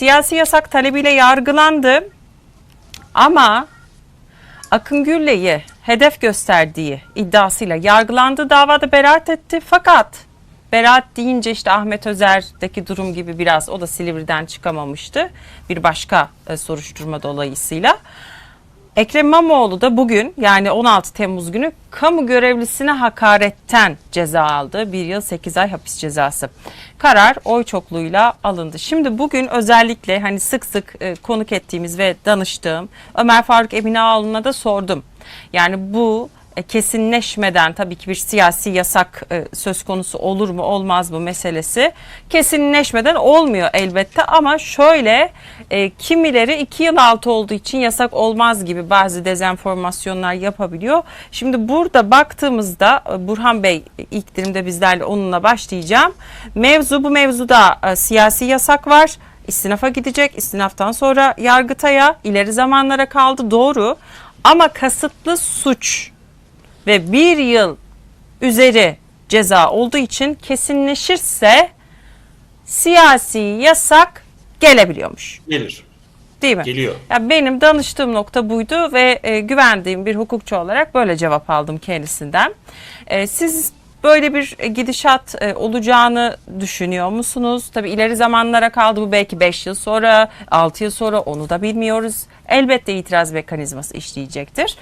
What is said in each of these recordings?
siyasi yasak talebiyle yargılandı. Ama Akın Gürley'i hedef gösterdiği iddiasıyla yargılandı. Davada beraat etti. Fakat beraat deyince işte Ahmet Özer'deki durum gibi biraz o da Silivri'den çıkamamıştı. Bir başka e, soruşturma dolayısıyla. Ekrem İmamoğlu da bugün yani 16 Temmuz günü kamu görevlisine hakaretten ceza aldı. Bir yıl 8 ay hapis cezası. Karar oy çokluğuyla alındı. Şimdi bugün özellikle hani sık sık e, konuk ettiğimiz ve danıştığım Ömer Faruk Eminaoğlu'na da sordum. Yani bu kesinleşmeden tabii ki bir siyasi yasak e, söz konusu olur mu olmaz mı meselesi kesinleşmeden olmuyor elbette ama şöyle e, kimileri iki yıl altı olduğu için yasak olmaz gibi bazı dezenformasyonlar yapabiliyor. Şimdi burada baktığımızda e, Burhan Bey ilk dilimde bizlerle onunla başlayacağım. Mevzu bu mevzuda e, siyasi yasak var. İstinafa gidecek. İstinaftan sonra Yargıtay'a ileri zamanlara kaldı doğru. Ama kasıtlı suç ve bir yıl üzeri ceza olduğu için kesinleşirse siyasi yasak gelebiliyormuş. Gelir. Değil mi? Geliyor. Ya benim danıştığım nokta buydu ve e, güvendiğim bir hukukçu olarak böyle cevap aldım kendisinden. E, siz böyle bir gidişat e, olacağını düşünüyor musunuz? Tabii ileri zamanlara kaldı bu belki 5 yıl sonra, 6 yıl sonra onu da bilmiyoruz. Elbette itiraz mekanizması işleyecektir.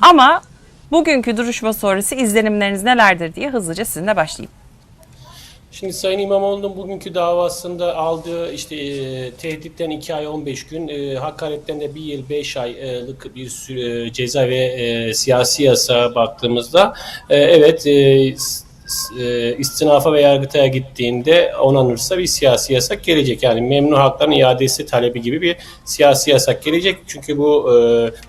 Ama bugünkü duruşma sonrası izlenimleriniz nelerdir diye hızlıca sizinle başlayayım. Şimdi Sayın İmamoğlu'nun bugünkü davasında aldığı işte e, tehditten 2 ay 15 gün, e, hakaretten de 1 yıl 5 aylık bir süre, ceza ve e, siyasi yasağa baktığımızda e, evet e, e, istinafa ve yargıtaya gittiğinde onanırsa bir siyasi yasak gelecek. Yani memnun hakların iadesi talebi gibi bir siyasi yasak gelecek. Çünkü bu e,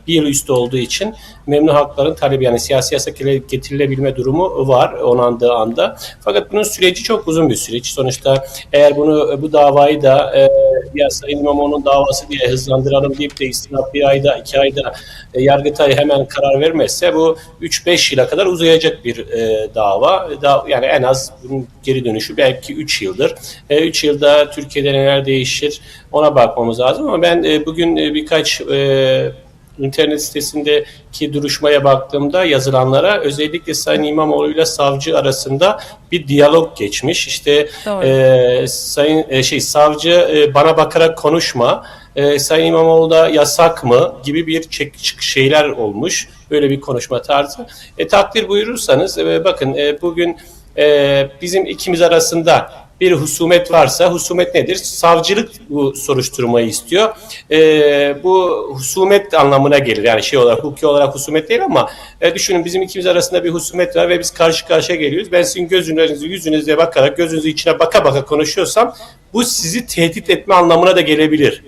bir yıl üstü olduğu için memnun hakların talebi yani siyasi yasak ile getirilebilme durumu var onandığı anda. Fakat bunun süreci çok uzun bir süreç. Sonuçta eğer bunu bu davayı da e, ya Sayın İmamoğlu'nun davası diye hızlandıralım deyip de istinaf bir ayda iki ayda e, Yargıtay hemen karar vermezse bu 3-5 yıla kadar uzayacak bir e, dava. Da, yani en az bunun geri dönüşü belki 3 yıldır. 3 yılda Türkiye'de neler değişir ona bakmamız lazım ama ben e, bugün e, birkaç e, internet sitesindeki duruşmaya baktığımda yazılanlara özellikle Sayın İmamoğlu ile savcı arasında bir diyalog geçmiş. İşte Doğru. e, sayın e, şey savcı e, bana bakarak konuşma. E, sayın İmamoğlu da yasak mı gibi bir çek, çık- şeyler olmuş. Böyle bir konuşma tarzı. E, takdir buyurursanız e, bakın e, bugün e, bizim ikimiz arasında bir husumet varsa husumet nedir? Savcılık bu soruşturmayı istiyor. E, bu husumet anlamına gelir. Yani şey olarak hukuki olarak husumet değil ama e, düşünün bizim ikimiz arasında bir husumet var ve biz karşı karşıya geliyoruz. Ben sizin gözünüzü yüzünüze bakarak gözünüzün içine baka baka konuşuyorsam bu sizi tehdit etme anlamına da gelebilir.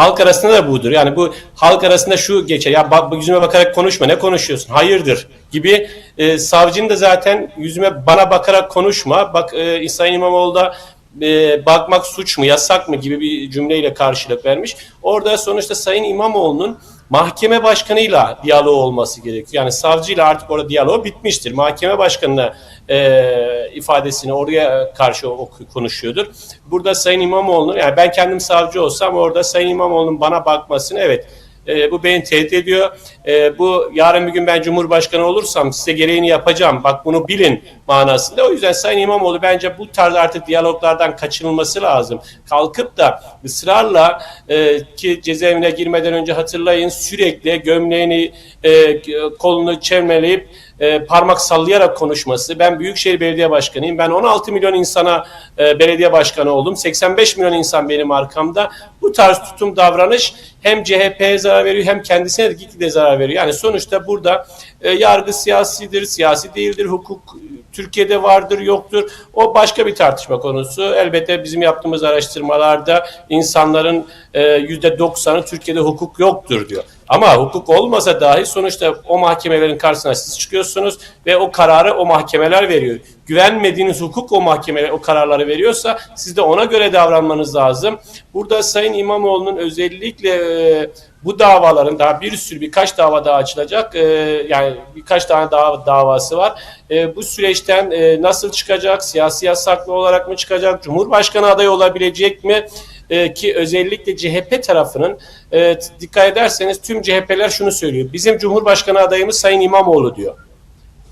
Halk arasında da budur. Yani bu halk arasında şu geçer. Ya bak yüzüme bakarak konuşma. Ne konuşuyorsun? Hayırdır gibi. E, savcının da zaten yüzüme bana bakarak konuşma. Bak e, Sayın İmamoğlu da e, bakmak suç mu, yasak mı gibi bir cümleyle karşılık vermiş. Orada sonuçta Sayın İmamoğlu'nun mahkeme başkanıyla diyaloğu olması gerekiyor. Yani savcıyla artık orada diyaloğu bitmiştir. Mahkeme başkanına e, ifadesini oraya karşı konuşuyordur. Burada Sayın İmamoğlu'nun yani ben kendim savcı olsam orada Sayın İmamoğlu'nun bana bakmasını evet e, bu beni tehdit ediyor. E, bu yarın bir gün ben Cumhurbaşkanı olursam size gereğini yapacağım. Bak bunu bilin manasında. O yüzden Sayın İmamoğlu bence bu tarz artık diyaloglardan kaçınılması lazım. Kalkıp da ısrarla e, ki cezaevine girmeden önce hatırlayın sürekli gömleğini e, kolunu çevreleyip e, parmak sallayarak konuşması. Ben Büyükşehir Belediye Başkanıyım. Ben 16 milyon insana e, belediye başkanı oldum. 85 milyon insan benim arkamda. Bu tarz tutum davranış hem CHP'ye zarar veriyor hem kendisine de gitgide zarar veriyor. Yani sonuçta burada e, yargı siyasidir, siyasi değildir, hukuk Türkiye'de vardır, yoktur. O başka bir tartışma konusu. Elbette bizim yaptığımız araştırmalarda insanların e, %90'ı Türkiye'de hukuk yoktur diyor. Ama hukuk olmasa dahi sonuçta o mahkemelerin karşısına siz çıkıyorsunuz ve o kararı o mahkemeler veriyor. Güvenmediğiniz hukuk o mahkemeler o kararları veriyorsa siz de ona göre davranmanız lazım. Burada Sayın İmamoğlu'nun özellikle e, bu davaların daha bir sürü birkaç dava daha açılacak. E, yani birkaç tane daha davası var. E, bu süreçten nasıl çıkacak? Siyasi yasaklı olarak mı çıkacak? Cumhurbaşkanı adayı olabilecek mi? E, ki özellikle CHP tarafının e, dikkat ederseniz tüm CHP'ler şunu söylüyor. Bizim Cumhurbaşkanı adayımız Sayın İmamoğlu diyor.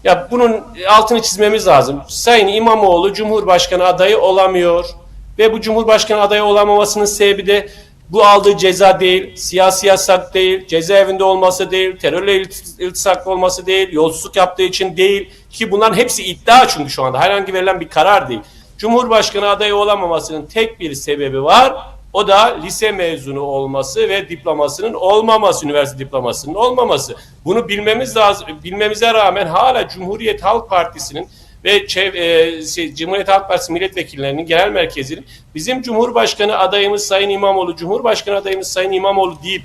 Ya bunun altını çizmemiz lazım. Sayın İmamoğlu Cumhurbaşkanı adayı olamıyor ve bu Cumhurbaşkanı adayı olamamasının sebebi de bu aldığı ceza değil, siyasi yasak değil, cezaevinde olması değil, terörle ilt- iltisaklı olması değil, yolsuzluk yaptığı için değil ki bunların hepsi iddia çünkü şu anda herhangi verilen bir karar değil. Cumhurbaşkanı adayı olamamasının tek bir sebebi var. O da lise mezunu olması ve diplomasının olmaması, üniversite diplomasının olmaması. Bunu bilmemiz lazım. Bilmemize rağmen hala Cumhuriyet Halk Partisi'nin ve çev- e, şey, Cumhuriyet Halk Partisi milletvekillerinin genel merkezinin bizim Cumhurbaşkanı adayımız Sayın İmamoğlu, Cumhurbaşkanı adayımız Sayın İmamoğlu deyip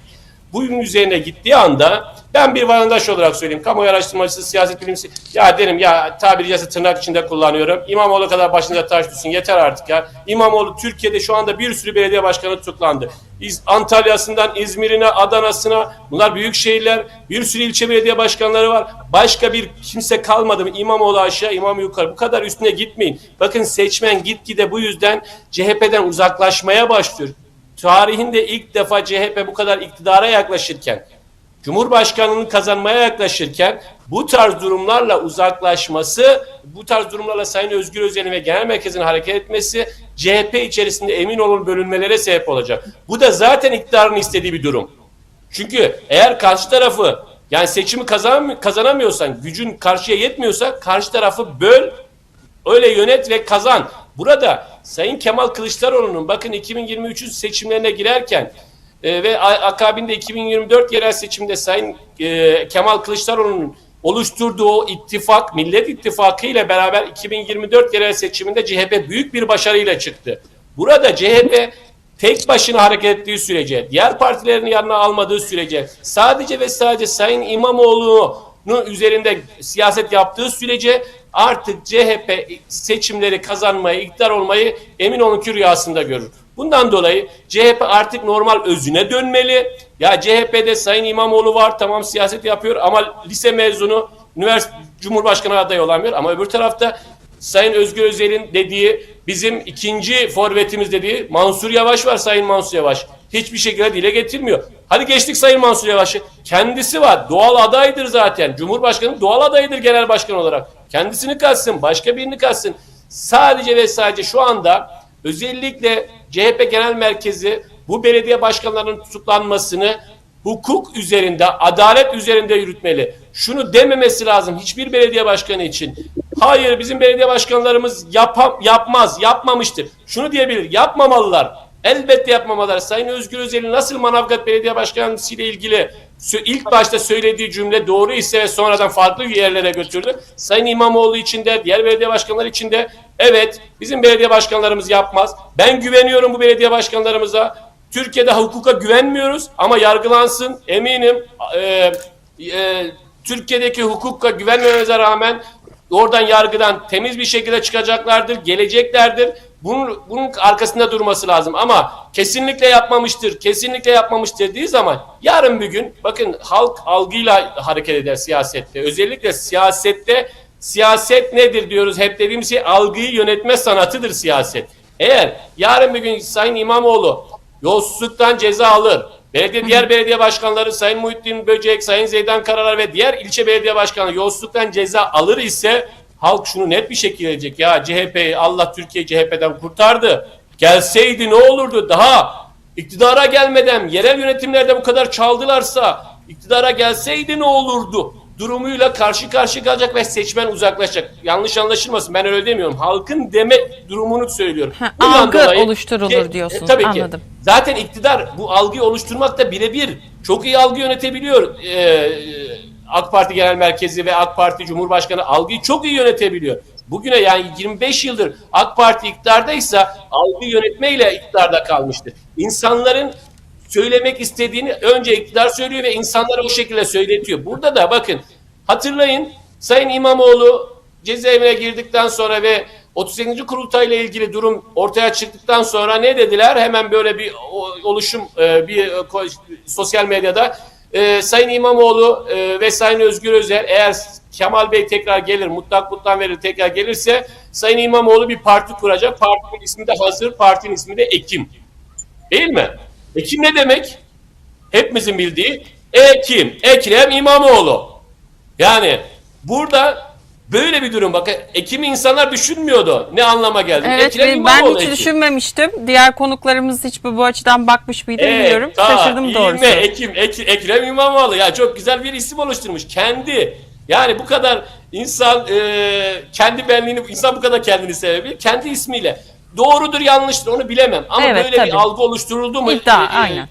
bunun üzerine gittiği anda ben bir vatandaş olarak söyleyeyim. Kamuoyu araştırmacısı, siyaset bilimcisi ya derim ya tabiri caizse tırnak içinde kullanıyorum. İmamoğlu kadar başınıza taş düşsün yeter artık ya. İmamoğlu Türkiye'de şu anda bir sürü belediye başkanı tutuklandı. İz, Antalya'sından İzmir'ine, Adana'sına bunlar büyük şehirler. Bir sürü ilçe belediye başkanları var. Başka bir kimse kalmadı mı? İmamoğlu aşağı, İmam yukarı. Bu kadar üstüne gitmeyin. Bakın seçmen gitgide bu yüzden CHP'den uzaklaşmaya başlıyor tarihinde ilk defa CHP bu kadar iktidara yaklaşırken, Cumhurbaşkanlığını kazanmaya yaklaşırken bu tarz durumlarla uzaklaşması, bu tarz durumlarla Sayın Özgür Özel'in ve genel merkezin hareket etmesi CHP içerisinde emin olun bölünmelere sebep olacak. Bu da zaten iktidarın istediği bir durum. Çünkü eğer karşı tarafı yani seçimi kazan, kazanamıyorsan, gücün karşıya yetmiyorsa karşı tarafı böl, öyle yönet ve kazan. Burada Sayın Kemal Kılıçdaroğlu'nun bakın 2023 seçimlerine girerken e, ve akabinde 2024 yerel seçimde Sayın e, Kemal Kılıçdaroğlu'nun oluşturduğu o ittifak, Millet İttifakı ile beraber 2024 yerel seçiminde CHP büyük bir başarıyla çıktı. Burada CHP tek başına hareket ettiği sürece, diğer partilerin yanına almadığı sürece, sadece ve sadece Sayın İmamoğlu'nun üzerinde siyaset yaptığı sürece artık CHP seçimleri kazanmayı, iktidar olmayı emin olun ki rüyasında görür. Bundan dolayı CHP artık normal özüne dönmeli. Ya CHP'de Sayın İmamoğlu var tamam siyaset yapıyor ama lise mezunu üniversite cumhurbaşkanı adayı olamıyor ama öbür tarafta Sayın Özgür Özel'in dediği bizim ikinci forvetimiz dediği Mansur Yavaş var Sayın Mansur Yavaş. Hiçbir şekilde dile getirmiyor. Hadi geçtik Sayın Mansur Yavaş'ı. Kendisi var. Doğal adaydır zaten. Cumhurbaşkanı doğal adayıdır genel başkan olarak. Kendisini katsın, başka birini katsın. Sadece ve sadece şu anda özellikle CHP Genel Merkezi bu belediye başkanlarının tutuklanmasını hukuk üzerinde, adalet üzerinde yürütmeli. Şunu dememesi lazım hiçbir belediye başkanı için. Hayır bizim belediye başkanlarımız yapam, yapmaz, yapmamıştır. Şunu diyebilir, yapmamalılar. Elbette yapmamalılar. Sayın Özgür Özel'in nasıl Manavgat Belediye Başkanlığı ile ilgili ilk başta söylediği cümle doğru ise ve sonradan farklı yerlere götürdü. Sayın İmamoğlu için de, diğer belediye başkanları için de evet bizim belediye başkanlarımız yapmaz. Ben güveniyorum bu belediye başkanlarımıza. Türkiye'de hukuka güvenmiyoruz ama yargılansın eminim e, e, Türkiye'deki hukuka güvenmemize rağmen oradan yargıdan temiz bir şekilde çıkacaklardır, geleceklerdir. Bunun, bunun arkasında durması lazım ama kesinlikle yapmamıştır, kesinlikle yapmamıştır dediği zaman yarın bir gün bakın halk algıyla hareket eder siyasette. Özellikle siyasette siyaset nedir diyoruz hep dediğimiz şey algıyı yönetme sanatıdır siyaset. Eğer yarın bir gün Sayın İmamoğlu yolsuzluktan ceza alır. Belediye diğer belediye başkanları Sayın Muhittin Böcek, Sayın Zeydan Karalar ve diğer ilçe belediye başkanları yolsuzluktan ceza alır ise halk şunu net bir şekilde diyecek. Ya CHP Allah Türkiye CHP'den kurtardı. Gelseydi ne olurdu? Daha iktidara gelmeden yerel yönetimlerde bu kadar çaldılarsa iktidara gelseydi ne olurdu? Durumuyla karşı karşıya kalacak ve seçmen uzaklaşacak. Yanlış anlaşılmasın ben öyle demiyorum. Halkın deme durumunu söylüyorum. Ha, Bundan algı dolayı- oluşturulur Ke- diyorsun. E, tabii Anladım. ki. Zaten iktidar bu algıyı oluşturmakta birebir çok iyi algı yönetebiliyor. Ee, AK Parti Genel Merkezi ve AK Parti Cumhurbaşkanı algıyı çok iyi yönetebiliyor. Bugüne yani 25 yıldır AK Parti iktidardaysa algı yönetmeyle iktidarda kalmıştır. İnsanların söylemek istediğini önce iktidar söylüyor ve insanlara o şekilde söyletiyor. Burada da bakın hatırlayın Sayın İmamoğlu cezaevine girdikten sonra ve 38. kurultayla ilgili durum ortaya çıktıktan sonra ne dediler? Hemen böyle bir oluşum e, bir e, sosyal medyada e, Sayın İmamoğlu ve Sayın Özgür Özel eğer Kemal Bey tekrar gelir, mutlak mutlan verir tekrar gelirse Sayın İmamoğlu bir parti kuracak. Partinin ismi de hazır, partinin ismi de Ekim. Değil mi? Ekim ne demek? Hepimizin bildiği Ekim, Ekrem İmamoğlu. Yani burada böyle bir durum. Bakın Ekim'i insanlar düşünmüyordu. Ne anlama geldi? Evet Ekrem ben İmamoğlu hiç Ekim. düşünmemiştim. Diğer konuklarımız hiç bu, bu açıdan bakmış mıydı bilmiyorum. ta Şaşırdım 20 doğrusu. Ekim, Ek- Ekrem İmamoğlu. Ya çok güzel bir isim oluşturmuş. Kendi. Yani bu kadar insan e, kendi benliğini, insan bu kadar kendini sevebilir. Kendi ismiyle. Doğrudur yanlıştır onu bilemem. Ama Evet, böyle tabii. bir algı oluşturuldu mu? İddia, E, e, aynen.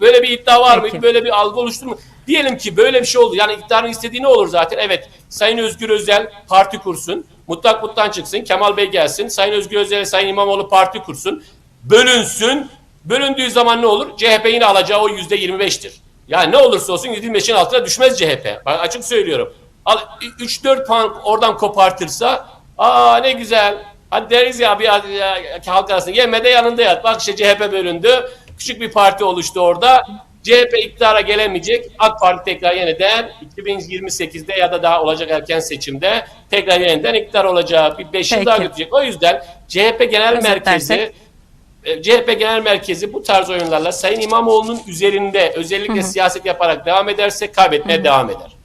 Böyle bir iddia var Peki. mı? Böyle bir algı oluşturma. Diyelim ki böyle bir şey oldu. Yani iktidarın istediği ne olur zaten? Evet. Sayın Özgür Özel parti kursun. Mutlak muttan çıksın. Kemal Bey gelsin. Sayın Özgür Özel ve Sayın İmamoğlu parti kursun. Bölünsün. Bölündüğü zaman ne olur? CHP yine alacağı o yüzde 25'tir. Yani ne olursa olsun %25'in altına düşmez CHP. Bak açık söylüyorum. Al 3-4 puan oradan kopartırsa aa ne güzel. Hadi deriz ya bir halk arasında yeme de yanında yat. Bak işte CHP bölündü. Küçük bir parti oluştu orada. CHP iktidara gelemeyecek. AK Parti tekrar yeniden 2028'de ya da daha olacak erken seçimde tekrar yeniden iktidar olacak. Bir 5 yıl daha götürecek. O yüzden CHP Genel Özetlersek. Merkezi e, CHP Genel Merkezi bu tarz oyunlarla Sayın İmamoğlu'nun üzerinde özellikle siyaset yaparak devam ederse kaybetmeye devam eder.